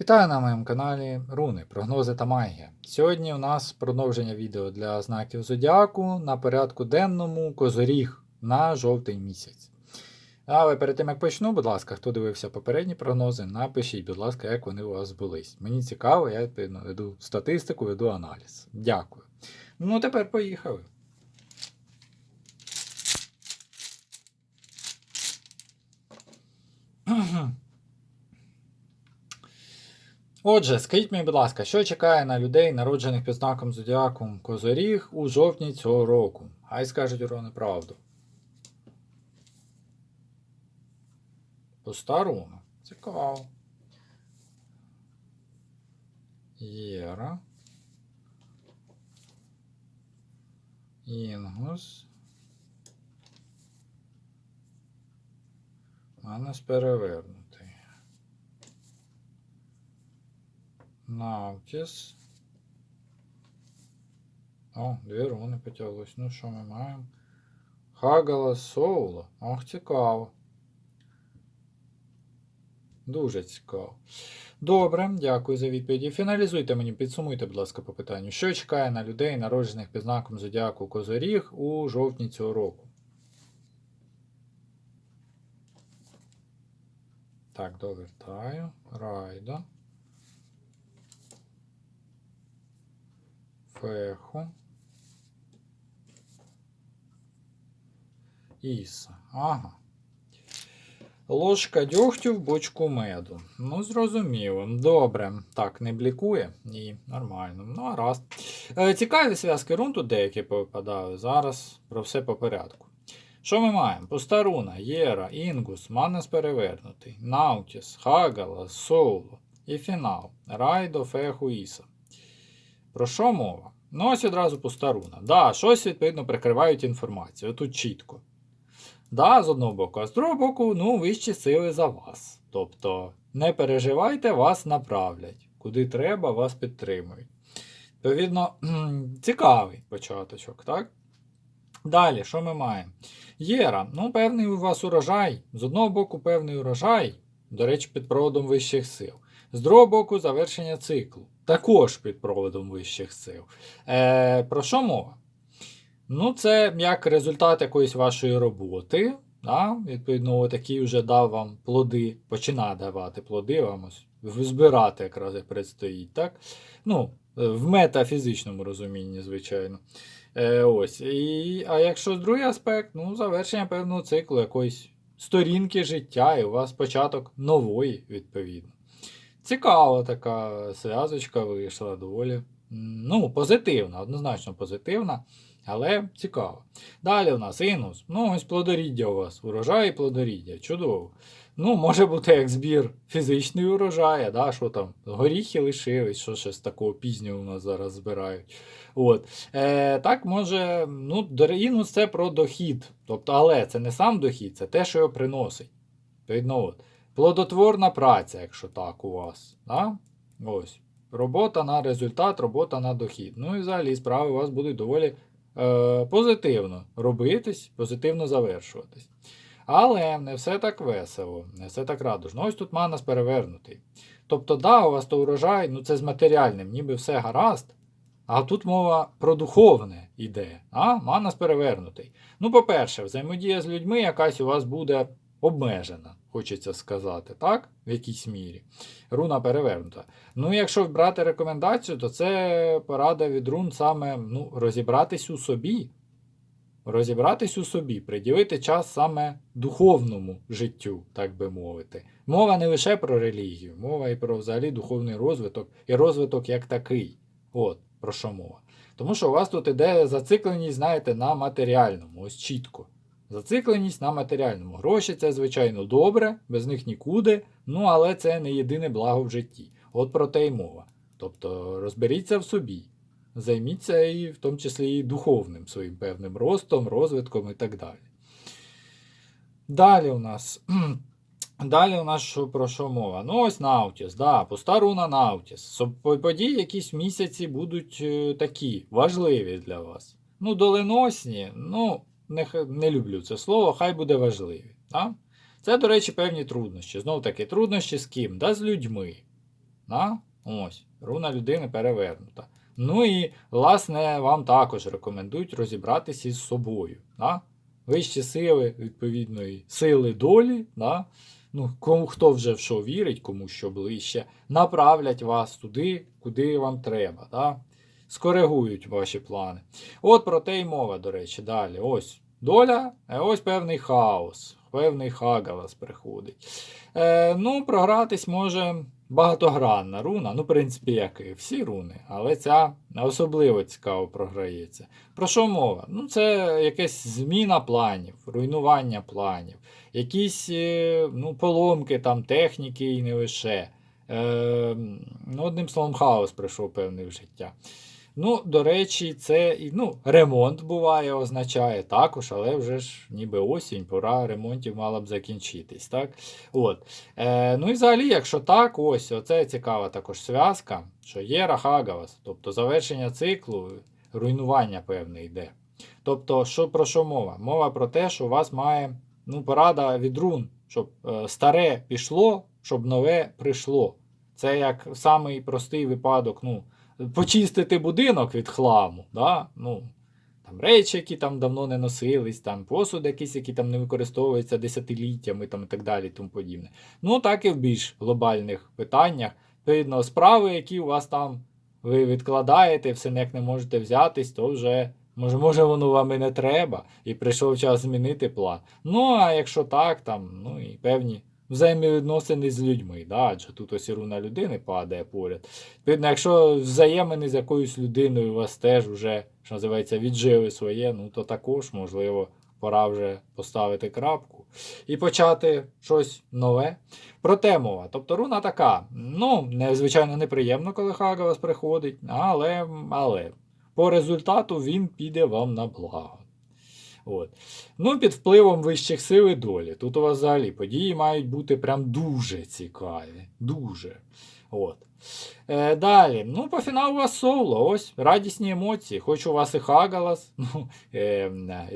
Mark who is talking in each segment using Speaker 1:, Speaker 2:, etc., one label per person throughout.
Speaker 1: Вітаю на моєму каналі Руни, прогнози та магія. Сьогодні у нас продовження відео для знаків Зодіаку на порядку денному Козоріг на жовтий місяць. Але перед тим як почну, будь ласка, хто дивився попередні прогнози, напишіть, будь ласка, як вони у вас збулись. Мені цікаво, я веду статистику, веду аналіз. Дякую. Ну, тепер поїхали. Отже, скажіть мені, будь ласка, що чекає на людей, народжених під знаком Зодіаку Козоріг у жовтні цього року? Хай скажуть урони правду. Пуста руна. Цікаво. Єра. Інгус. Манус перевернутий. Наутіс. О, дві руни потяглись. Ну що ми маємо? Хагала Соула. Ох, цікаво. Дуже цікаво. Добре, дякую за відповіді. Фіналізуйте мені, підсумуйте, будь ласка, по питанню. Що чекає на людей, народжених під знаком Зодіаку Козоріг у жовтні цього року? Так, довертаю. Райда. Феху. Іса. Ага. Ложка дьогтю в бочку меду. Ну, зрозуміло. Добре. Так, не блікує? Ні, нормально. Ну, а раз. Е, цікаві зв'язки рун тут деякі попадали. Зараз про все по порядку. Що ми маємо? Постаруна, Єра, Інгус, Манес перевернутий, Наутіс, Хагала, Соуло і фінал. Райдо, Феху, Іса. Про що мова? Ну, ось одразу постаруна. Да, щось, відповідно, прикривають інформацію. Тут чітко. Да, з одного боку, а з другого боку, ну, вищі сили за вас. Тобто, не переживайте, вас направлять. Куди треба, вас підтримують. Відповідно, цікавий початочок, так? Далі, що ми маємо? Єра, ну, певний у вас урожай. З одного боку, певний урожай, до речі, під проводом вищих сил. З другого боку, завершення циклу. Також під проводом вищих сил. Е, Про що мова? Ну, це як результат якоїсь вашої роботи. Да? Відповідно, такий вже дав вам плоди, починає давати плоди вам ось збирати якраз як предстоїть. так? Ну, В метафізичному розумінні, звичайно. Е, ось. І, А якщо другий аспект, ну, завершення певного циклу якоїсь сторінки життя, і у вас початок нової, відповідно. Цікава така зв'язочка вийшла доволі. Ну, позитивна, однозначно позитивна, але цікава. Далі у нас інус. Ну, ось плодоріддя у вас. Урожай і плодоріддя. Чудово. Ну, може бути як збір фізичний урожай, а да, що там, горіхи лишились, що щось такого пізнього у нас зараз збирають. От. Е, Так, може, ну, інус це про дохід. Тобто, але це не сам дохід, це те, що його приносить. Відповідно, от. Плодотворна праця, якщо так у вас. Да? Ось. Робота на результат, робота на дохід. Ну і взагалі справи у вас будуть доволі е, позитивно робитись, позитивно завершуватись. Але не все так весело, не все так радужно. Ось тут манас перевернутий. Тобто, да, у вас то урожай, ну це з матеріальним, ніби все гаразд. А тут мова про духовне іде. А? Манас перевернутий. Ну, по-перше, взаємодія з людьми якась у вас буде обмежена, хочеться сказати, так? В якійсь мірі. Руна перевернута. Ну, якщо брати рекомендацію, то це порада від рун саме ну, розібратись у собі. Розібратись у собі, приділити час саме духовному життю, так би мовити. Мова не лише про релігію, мова і про взагалі духовний розвиток, і розвиток як такий. От, про що мова. Тому що у вас тут іде зацикленість, знаєте, на матеріальному, ось чітко. Зацикленість на матеріальному. Гроші це, звичайно, добре, без них нікуди, ну але це не єдине благо в житті. От про те й мова. Тобто розберіться в собі, займіться і в тому числі і духовним своїм певним ростом, розвитком і так далі. Далі у нас. Далі у нас що, про що мова? Ну, ось Наутіс, да, пуста руна Наутіс. Події якісь місяці будуть е, такі важливі для вас. Ну, доленосні, ну не, не люблю це слово, хай буде важливі. Да? Це, до речі, певні труднощі. Знов таки, труднощі з ким? Да, З людьми. Да? Ось, руна людини перевернута. Ну і, власне, вам також рекомендують розібратися із собою. Да? Вищі сили відповідної сили долі, да? ну, кому хто вже в що вірить, кому що ближче, направлять вас туди, куди вам треба. Да? Скоригують ваші плани. От про те й мова, до речі, далі. Ось доля, а ось певний хаос, певний хагалас приходить. Е, ну, програтись може багатогранна руна, ну, в принципі, як і всі руни, але ця особливо цікаво програється. Про що мова? Ну, це якась зміна планів, руйнування планів, якісь е, ну, поломки там, техніки і не лише. Е, ну, одним словом, хаос прийшов певний в життя. Ну, до речі, це ну, ремонт буває, означає також, але вже ж ніби осінь, пора ремонтів мала б закінчитись. так? От. Е, ну і взагалі, якщо так, ось оце цікава також зв'язка, що є Рахагавас, тобто завершення циклу, руйнування певне йде. Тобто, що, про що мова? Мова про те, що у вас має ну, порада від рун, щоб е, старе пішло, щоб нове прийшло. Це як самий простий випадок. ну, почистити будинок від хламу, да? ну, там речі, які там давно не носились, там посуд якийсь, який там не використовується десятиліттями там, і так далі. тому подібне. Ну, так і в більш глобальних питаннях. Відповідно, справи, які у вас там ви відкладаєте, все ніяк не можете взятись, то вже. Може, може, воно вам і не треба, і прийшов час змінити план. Ну, а якщо так, там, ну і певні взаємовідносини з людьми, да? адже тут ось і руна людини падає поряд. Відповідно, якщо взаємини з якоюсь людиною у вас теж вже, що називається, віджили своє, ну то також, можливо, пора вже поставити крапку і почати щось нове. Проте мова. Тобто руна така, ну, звичайно, неприємно, коли Хагавас приходить, але, але по результату він піде вам на благо. От. Ну, під впливом вищих сил і долі. Тут у вас взагалі події мають бути прям дуже цікаві. Дуже. От. Е, Далі, ну, по фіналу у вас соло, ось радісні емоції. Хоч у вас і Хагалас. Ну, е,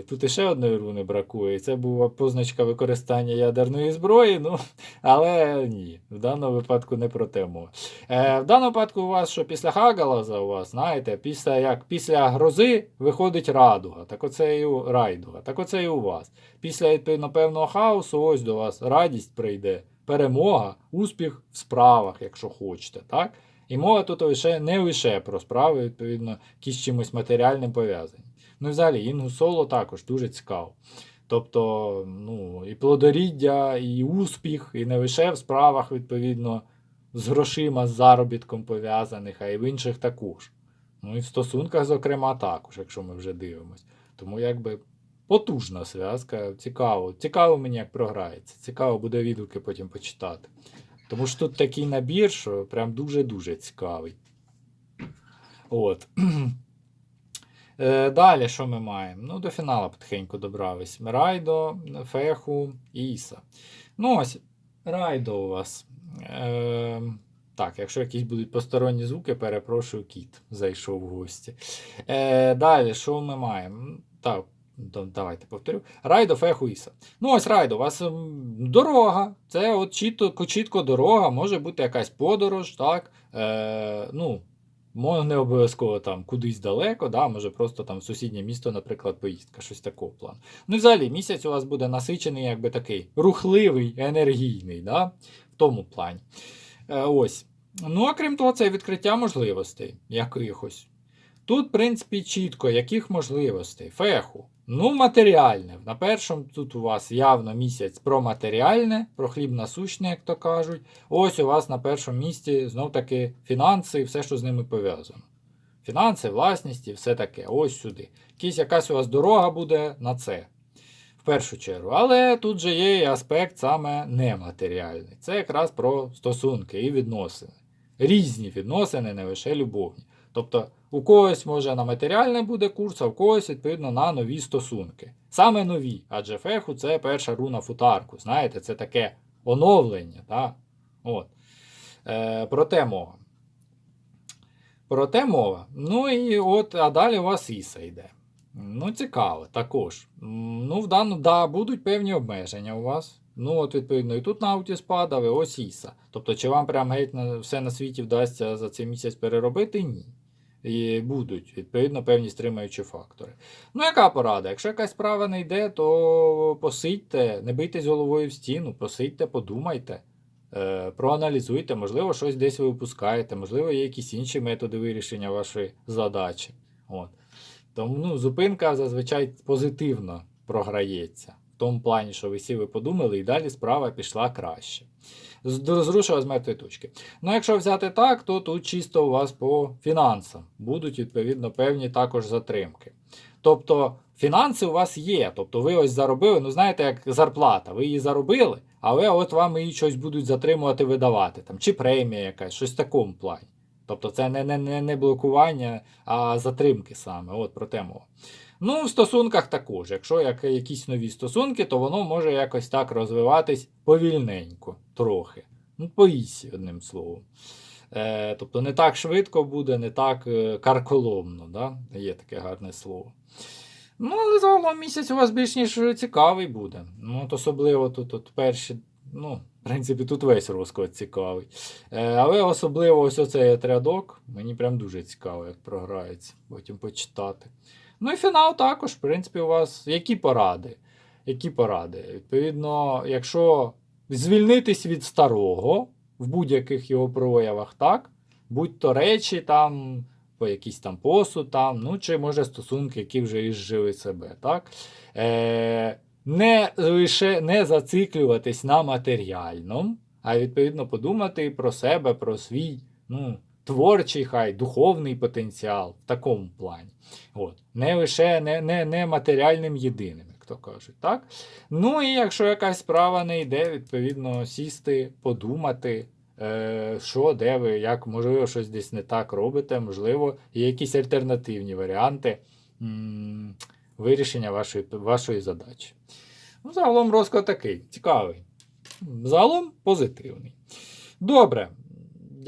Speaker 1: Тут іще одної руни бракує. Це була позначка використання ядерної зброї. ну, Але ні, в даному випадку не про те. Е, В даному випадку у вас, що після Хагалаза у вас, знаєте, після як після грози виходить радуга. Так оце і у райдуга. Так оце і у вас. Після певного хаосу, ось до вас радість прийде перемога, успіх в справах, якщо хочете. так? І мова тут лише не лише про справи, відповідно, які з чимось матеріальним пов'язані. Ну взагалі, інгу соло також дуже цікаво. Тобто, ну, і плодоріддя, і успіх, і не лише в справах, відповідно, з грошима, з заробітком пов'язаних, а й в інших також. Ну і в стосунках, зокрема, також, якщо ми вже дивимось. Тому якби потужна зв'язка. Цікаво. Цікаво мені, як програється. Цікаво буде відгуки потім почитати. Тому що тут такий набір, що прям дуже-дуже цікавий. От. Е, Далі, що ми маємо? Ну, до фіналу потихеньку добрались. Райдо, Феху Іса. Ну, ось, Райдо у вас. Е, так, якщо якісь будуть посторонні звуки, перепрошую, кіт зайшов в гості. Е, Далі, що ми маємо? Так, Давайте повторю. Райдо Фехуїса. Ну, ось райдо, у вас дорога. Це от чітко, чітко дорога, може бути якась подорож, так? Е, ну, не обов'язково там кудись далеко, да, може просто там в сусіднє місто, наприклад, поїздка, щось такого плану. Ну і взагалі місяць у вас буде насичений, якби такий рухливий, енергійний, да, в тому плані. Е, ось. Ну, а крім того, це відкриття можливостей якихось. Тут, в принципі, чітко, яких можливостей? Феху. Ну, матеріальне. На першому тут у вас явно місяць про матеріальне, про хліб насущне, як то кажуть. Ось у вас на першому місці знов таки фінанси і все, що з ними пов'язано. Фінанси, власність і все таке. Ось сюди. Якась якась у вас дорога буде на це. В першу чергу. Але тут же є і аспект саме нематеріальний. Це якраз про стосунки і відносини. Різні відносини, не лише любовні. Тобто у когось може на матеріальне буде курс, а у когось, відповідно, на нові стосунки. Саме нові, адже феху це перша руна футарку. Знаєте, це таке оновлення. Так? От. Е, Проте мова. Проте мова. Ну і от, а далі у вас Іса йде. Ну, цікаво, також. Ну, в дану, да, будуть певні обмеження у вас. Ну, от, відповідно, і тут Наутіс падав, і ось Іса. Тобто, чи вам прям геть все на світі вдасться за цей місяць переробити? Ні. Будуть, відповідно, певні стримуючі фактори. Ну, яка порада? Якщо якась справа не йде, то посидьте, не бийтесь головою в стіну, посидьте, подумайте, е, проаналізуйте, можливо, щось десь ви випускаєте, можливо, є якісь інші методи вирішення вашої задачі. От. Тому ну, зупинка зазвичай позитивно програється. В тому плані, що ви сіли подумали, і далі справа пішла краще. Зрушила з мертвої точки. Ну, якщо взяти так, то тут чисто у вас по фінансам будуть відповідно певні також затримки. Тобто фінанси у вас є. Тобто ви ось заробили, ну знаєте, як зарплата, ви її заробили, але от вам її щось будуть затримувати, видавати, там, чи премія якась, щось в такому плані. Тобто це не, не, не блокування, а затримки саме. От про те мова. Ну, в стосунках також. Якщо як, якісь нові стосунки, то воно може якось так розвиватись повільненько, трохи. Ну, по одним словом. Е, тобто не так швидко буде, не так е, карколомно. Да? Є таке гарне слово. Ну, але загалом місяць у вас більш ніж цікавий буде. Ну, от особливо тут от перші, ну, в принципі, тут весь розклад цікавий. Е, але особливо ось оцей отрядок, мені прям дуже цікаво, як програється, потім почитати. Ну і фінал також, в принципі, у вас які поради? Які поради? Відповідно, якщо звільнитись від старого в будь-яких його проявах, так? Будь то речі там, по якийсь там посуд, там, ну чи може стосунки, які вже ізжили себе, так? Е, не лише не зациклюватись на матеріальному, а відповідно подумати про себе, про свій ну, творчий, хай духовний потенціал в такому плані. От. Не лише не, не, не матеріальним єдиним, як то кажуть. Так? Ну і якщо якась справа не йде, відповідно сісти, подумати. е, Що, де ви, як, можливо, щось десь не так робите, можливо, є якісь альтернативні варіанти вирішення вашої, вашої задачі. Ну, загалом розклад такий, цікавий. Загалом позитивний. Добре.